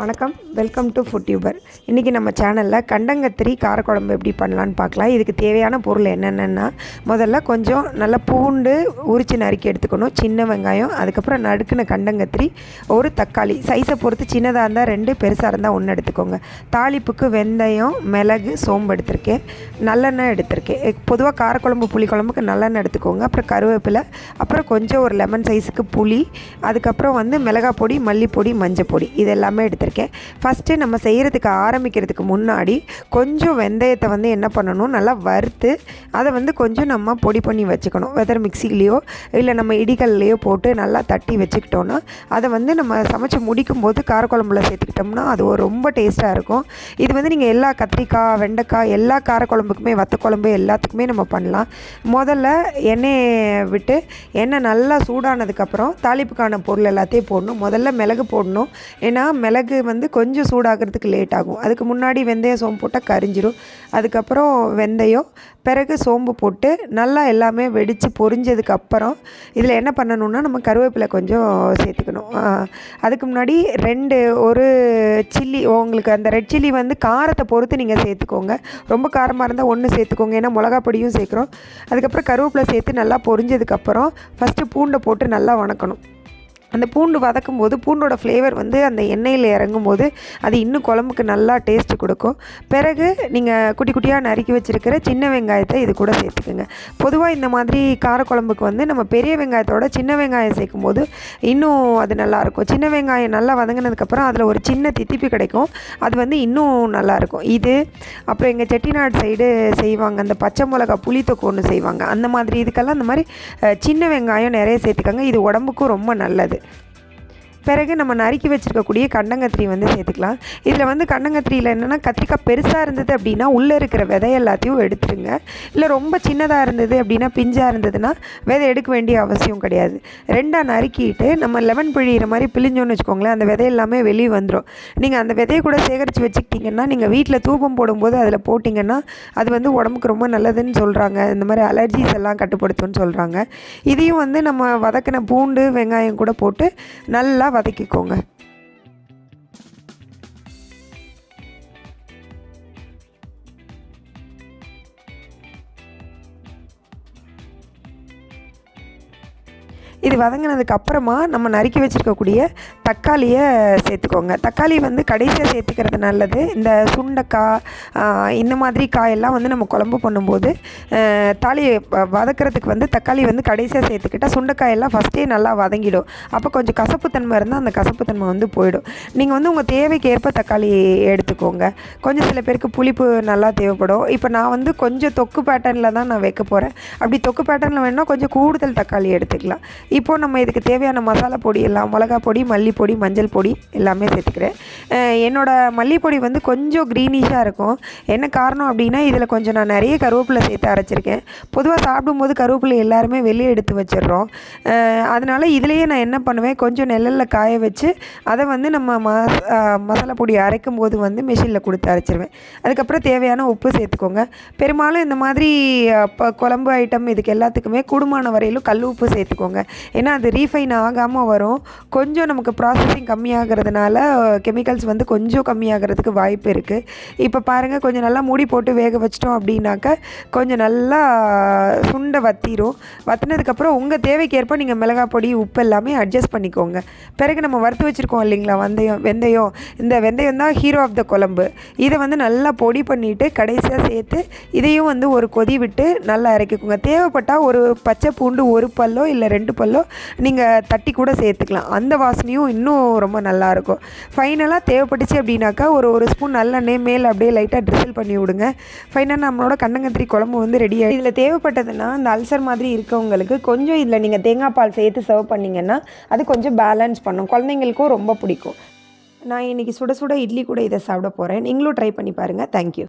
வணக்கம். Welcome to food tuber இன்றைக்கி நம்ம சேனலில் கண்டங்கத்திரி காரக்குழம்பு எப்படி பண்ணலான்னு பார்க்கலாம். இதுக்கு தேவையான பொருள் என்னென்னா முதல்ல கொஞ்சம் நல்லா பூண்டு உரித்து நறுக்கி எடுத்துக்கணும். சின்ன வெங்காயம் அதுக்கப்புறம் நடுக்கின கண்டங்கத்திரி ஒரு தக்காளி. சைஸை பொறுத்து சின்னதாக இருந்தால் ரெண்டு பெருசாக இருந்தால் ஒன்று எடுத்துக்கோங்க. தாளிப்புக்கு வெந்தயம் மிளகு சோம்பு எடுத்திருக்கேன். நல்லெண்ணெய் எடுத்திருக்கேன். பொதுவாக காரக்குழம்பு புளிக்குழம்புக்கு நல்லெண்ணெய் எடுத்துக்கோங்க. அப்புறம் கருவேப்பிலை அப்புறம் கொஞ்சம் ஒரு லெமன் சைஸுக்கு புளி அதுக்கப்புறம் வந்து மிளகாய் பொடி மல்லிப்பொடி மஞ்சள் பொடி. இது எல்லாமே எடுத்திருக்கேன். ஃபஸ்ட்டு நம்ம செய்கிறதுக்கு ஆரம்பிக்கிறதுக்கு முன்னாடி கொஞ்சம் வெந்தயத்தை வந்து என்ன பண்ணணும்? நல்லா வறுத்து அதை வந்து கொஞ்சம் நம்ம பொடி பண்ணி வச்சுக்கணும். வெதர் மிக்சிலேயோ இல்லை நம்ம இடிகல்லையோ போட்டு நல்லா தட்டி வச்சுக்கிட்டோன்னா அதை வந்து நம்ம சமைச்சு முடிக்கும் போது காரக்குழம்புல சேர்த்துக்கிட்டோம்னா அது ஒரு ரொம்ப டேஸ்ட்டாக இருக்கும். இது வந்து நீங்கள் எல்லா கத்திரிக்காய் வெண்டைக்காய் எல்லா காரக்குழம்புக்குமே வத்த குழம்பு எல்லாத்துக்குமே நம்ம பண்ணலாம். முதல்ல எண்ணெயை விட்டு எண்ணெய் நல்லா சூடானதுக்கப்புறம் தாளிப்புக்கான பொருள் எல்லாத்தையும் போடணும். முதல்ல மிளகு போடணும். ஏன்னா மிளகு வந்து கொஞ்சம் சூடாகிறதுக்கு லேட் ஆகும் அதுக்கு முன்னாடி வெந்தயம் சோம்பு போட்டால் கரிஞ்சிரும். அதுக்கப்புறம் வெந்தயம் பிறகு சோம்பு போட்டு நல்லா எல்லாமே வெடித்து பொரிஞ்சதுக்கப்புறம் இதில் என்ன பண்ணணுன்னா நம்ம கருவேப்பிலை கொஞ்சம் சேர்த்துக்கணும். அதுக்கு முன்னாடி ரெண்டு ஒரு சில்லி உங்களுக்கு அந்த ரெட் சில்லி வந்து காரத்தை பொறுத்து நீங்கள் சேர்த்துக்கோங்க. ரொம்ப காரமாக இருந்தால் ஒன்று சேர்த்துக்கோங்க. ஏன்னா மிளகா பொடியும் சேர்க்குறோம். அதுக்கப்புறம் கருவேப்பிலை சேர்த்து நல்லா பொரிஞ்சதுக்கப்புறம் ஃபஸ்ட்டு பூண்டை போட்டு நல்லா வணக்கணும். அந்த பூண்டு வதக்கும் போது பூண்டோட ஃப்ளேவர் வந்து அந்த எண்ணெயில் இறங்கும் போது அது இன்னும் குழம்புக்கு நல்லா டேஸ்ட் கொடுக்கும். பிறகு நீங்கள் குட்டி குட்டியாக நறுக்கி வச்சுருக்கிற சின்ன வெங்காயத்தை இது கூட சேர்த்துக்குங்க. பொதுவாக இந்த மாதிரி காரக்குழம்புக்கு வந்து நம்ம பெரிய வெங்காயத்தோட சின்ன வெங்காயம் சேர்க்கும் போது இன்னும் அது நல்லாயிருக்கும் சின்ன வெங்காயம் நல்லா வதங்கினதுக்கப்புறம் அதில் ஒரு சின்ன தித்திப்பு கிடைக்கும். அது வந்து இன்னும் நல்லாயிருக்கும் இது அப்புறம் எங்கள் செட்டிநாடு சைடு செய்வாங்க. அந்த பச்சை மிளகா புளித்தொக்கு ஒன்று செய்வாங்க. அந்த மாதிரி இதுக்கெல்லாம் அந்த மாதிரி சின்ன வெங்காயம் நிறைய சேர்த்துக்கோங்க. இது உடம்புக்கும் ரொம்ப நல்லது. பிறகு நம்ம நறுக்கி வச்சுருக்கக்கூடிய கண்டங்கத்திரி வந்து சேர்த்துக்கலாம். இதில் வந்து கண்டங்கத்திரியில் என்னென்னா கத்திரிக்காய் பெருசாக இருந்தது அப்படின்னா உள்ளே இருக்கிற விதை எல்லாத்தையும் எடுத்துருங்க. இல்லை ரொம்ப சின்னதாக இருந்தது அப்படின்னா பிஞ்சாக இருந்ததுன்னா விதை எடுக்க வேண்டிய அவசியம் கிடையாது. ரெண்டாக நறுக்கிட்டு நம்ம லெமன் பிழிகிற மாதிரி பிழிஞ்சோன்னு வச்சுக்கோங்களேன் அந்த விதை எல்லாமே வெளியே வந்துடும் நீங்கள் அந்த விதையை கூட சேகரித்து வச்சுக்கிட்டிங்கன்னா நீங்கள் வீட்டில் தூபம் போடும்போது அதில் போட்டிங்கன்னா அது வந்து உடம்புக்கு ரொம்ப நல்லதுன்னு சொல்கிறாங்க இந்த மாதிரி அலர்ஜிஸ் எல்லாம் கட்டுப்படுத்தும்னு சொல்கிறாங்க இதையும் வந்து நம்ம வதக்கின பூண்டு வெங்காயம் கூட போட்டு நல்லா வதக்கிக்கோங்க. இது வதங்கினதுக்கு அப்புறமா நம்ம நறுக்கி வச்சுருக்கக்கூடிய தக்காளியை சேர்த்துக்கோங்க. தக்காளி வந்து கடைசியாக சேர்த்துக்கிறது நல்லது. இந்த சுண்டைக்காய் இந்த மாதிரி காயெல்லாம் வந்து நம்ம குழம்பு பண்ணும்போது தாலி வ- வதக்கிறதுக்கு வந்து தக்காளி வந்து கடைசியாக சேர்த்துக்கிட்டால் சுண்டைக்காயெல்லாம் ஃபஸ்ட்டே நல்லா வதங்கிடும். அப்போ கொஞ்சம் கசப்புத்தன்மை இருந்தால் அந்த கசப்புத்தன்மை வந்து போயிடும். நீங்கள் வந்து உங்கள் தேவைக்கு ஏற்ப தக்காளி எடுத்துக்கோங்க. கொஞ்சம் சில பேருக்கு புளிப்பு நல்லா தேவைப்படும். இப்போ நான் வந்து கொஞ்சம் தொக்கு பேட்டர்னில் தான் நான் வைக்க போகிறேன் அப்படி தொக்கு பேட்டர்னில் வேணால் கொஞ்சம் கூடுதல் தக்காளி எடுத்துக்கலாம். இப்போ நம்ம இதுக்கு தேவையான மசாலா பொடி எல்லாம் மிளகா பொடி மல்லிப்பொடி மஞ்சள் பொடி எல்லாமே சேர்த்துக்கிறேன். என்னோடய என்னோட மல்லிப்பொடி வந்து கொஞ்சம் க்ரீனிஷாக இருக்கும். என்ன காரணம் அப்படின்னா இதில் கொஞ்சம் நான் நிறைய கருவேப்பிலை சேர்த்து அரைச்சிருக்கேன். பொதுவாக சாப்பிடும்போது கருவேப்பிலை எல்லாருமே வெளியே எடுத்து வச்சிடுறோம். அதனால் இதுலேயே நான் என்ன பண்ணுவேன் கொஞ்சம் நெல்லில் காய வச்சு அதை வந்து நம்ம மசாலா பொடி அரைக்கும் போது வந்து மிஷினில் கொடுத்து அரைச்சிருவேன். அதுக்கப்புறம் தேவையான உப்பு சேர்த்துக்கோங்க. பெரும்பாலும் இந்த மாதிரி குழம்பு ஐட்டம் இதுக்கு எல்லாத்துக்குமே கூடுமான வரையிலும் கல் உப்பு சேர்த்துக்கோங்க. ஏன்னா அது ரீஃபைன் ஆகாமல் வரும். கொஞ்சம் நமக்கு ப்ராசஸிங் கம்மியாகிறதுனால கெமிக்கல்ஸ் வந்து கொஞ்சம் கம்மியாகிறதுக்கு வாய்ப்பு இருக்குது இப்போ பாருங்கள் கொஞ்சம் நல்லா மூடி போட்டு வேக வச்சிட்டோம் அப்படின்னாக்க கொஞ்சம் நல்லா சுண்டை வத்திரும். வத்தினதுக்கப்புறம் உங்கள் தேவைக்கேற்ப நீங்கள் மிளகாய் பொடி உப்பு எல்லாமே அட்ஜஸ்ட் பண்ணிக்கோங்க. பிறகு நம்ம வறுத்து வச்சுருக்கோம் இல்லைங்களா வெந்தயம் வெந்தயம்? இந்த வெந்தயம் தான் ஹீரோ ஆஃப் த குழம்பு. இதை வந்து நல்லா பொடி பண்ணிவிட்டு கடைசியாக சேர்த்து இதையும் வந்து ஒரு கொதி விட்டு நல்லா இறக்கிக்கோங்க. தேவைப்பட்டால் ஒரு பச்சை பூண்டு ஒரு பல்லோ இல்லை ரெண்டு பல்லோ நீங்கள் தட்டி கூட சேர்த்துக்கலாம். அந்த வாசனையும் இன்னும் ரொம்ப நல்லாயிருக்கும் ஃபைனலாக தேவைப்பட்டுச்சு அப்படின்னாக்கா ஒரு ஒரு ஸ்பூன் நல்லெண்ணெய் மேலே அப்படியே லைட்டாக ட்ரிசில் பண்ணி விடுங்க. ஃபைனலாக நம்மளோட கண்ணங்கத்திரி குழம்பு வந்து ரெடி ஆகி இதில் தேவைப்பட்டதுன்னா இந்த அல்சர் மாதிரி இருக்கவங்களுக்கு கொஞ்சம் இதில் நீங்கள் தேங்காய் பால் சேர்த்து சர்வ் பண்ணிங்கன்னா அது கொஞ்சம் பேலன்ஸ் பண்ணும். குழந்தைங்களுக்கும் ரொம்ப பிடிக்கும். நான் இன்றைக்கி சுட சுட இட்லி கூட இதை சாப்பிட போகிறேன் நீங்களும் ட்ரை பண்ணி பாருங்கள் தேங்க்யூ